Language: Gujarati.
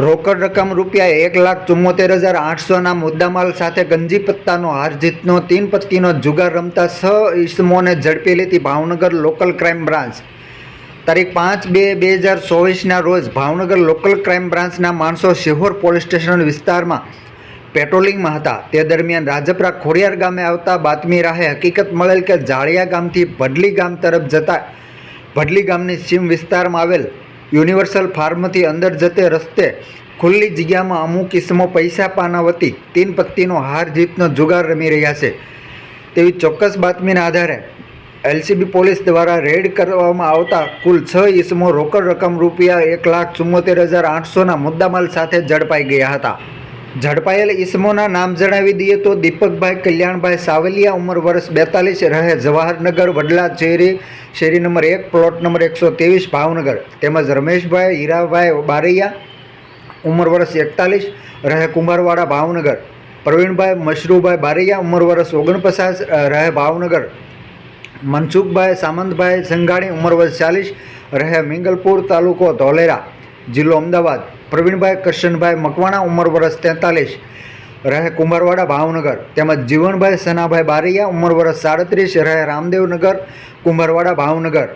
રોકડ રકમ રૂપિયા એક લાખ ચુમ્મોતેર હજાર આઠસોના મુદ્દામાલ સાથે ગંજી પત્તાનો હાર જીતનો તીન પત્તીનો જુગાર રમતા છ ઈસમોને ઝડપી લેતી ભાવનગર લોકલ ક્રાઇમ બ્રાન્ચ. તારીખ પાંચ બે બે હજાર ચોવીસના રોજ ભાવનગર લોકલ ક્રાઇમ બ્રાન્ચના માણસો શિહોર પોલીસ સ્ટેશન વિસ્તારમાં પેટ્રોલિંગમાં હતા. તે દરમિયાન રાજપરા ખોડિયાર ગામે આવતા બાતમી રાહે હકીકત મળેલ કે જાળિયા ગામથી ભડલી ગામ તરફ જતા ભડલી ગામની સીમ વિસ્તારમાં આવેલ યુનિવર્સલ ફાર્મથી અંદર જતે રસ્તે ખુલ્લી જગ્યામાં અમુક કિસ્મો પૈસા પાના વતી તીન પત્તીનો હાર જીતનો જુગાર રમી રહ્યા છે. તેવી ચોક્કસ બાતમીના આધારે એલસીબી પોલીસ દ્વારા રેડ કરવામાં આવતા કુલ છ ઈસમો રોકડ રકમ રૂપિયા એક લાખ ચુમ્મોતેર હજાર આઠસોના મુદ્દામાલ સાથે ઝડપાઈ ગયા હતા. ઝડપાયેલ ઈસમોના નામ જણાવી દઈએ તો દીપકભાઈ કલ્યાણભાઈ સાવલિયા ઉંમર વર્ષ બેતાલીસ રહે, જવાહરનગર, વડલા શેરી શેરી નંબર એક, પ્લોટ નંબર એકસો ત્રેવીસ, ભાવનગર. તેમજ રમેશભાઈ, હીરાભાઈ બારૈયા, ઉંમર વર્ષ એકતાલીસ, રહે કુંભારવાડા, ભાવનગર. પ્રવીણભાઈ, મશરૂભાઈ બારૈયા, ઉંમર વર્ષ ઓગણપચાસ રહે ભાવનગર. મનસુખભાઈ, સામંતભાઈ સંઘાણી, ઉંમર વર્ષ ચાલીસ, રહે મિંગલપુર તાલુકો ધોલેરા, જિલ્લો અમદાવાદ. પ્રવીણભાઈ, કરશનભાઈ મકવાણા, ઉંમર વર્ષ તેતાલીસ રહે કુંભારવાડા ભાવનગર. તેમજ જીવણભાઈ સનાભાઈ બારૈયા ઉંમર વર્ષ સાડત્રીસ રહે રામદેવનગર કુંભારવાડા ભાવનગર.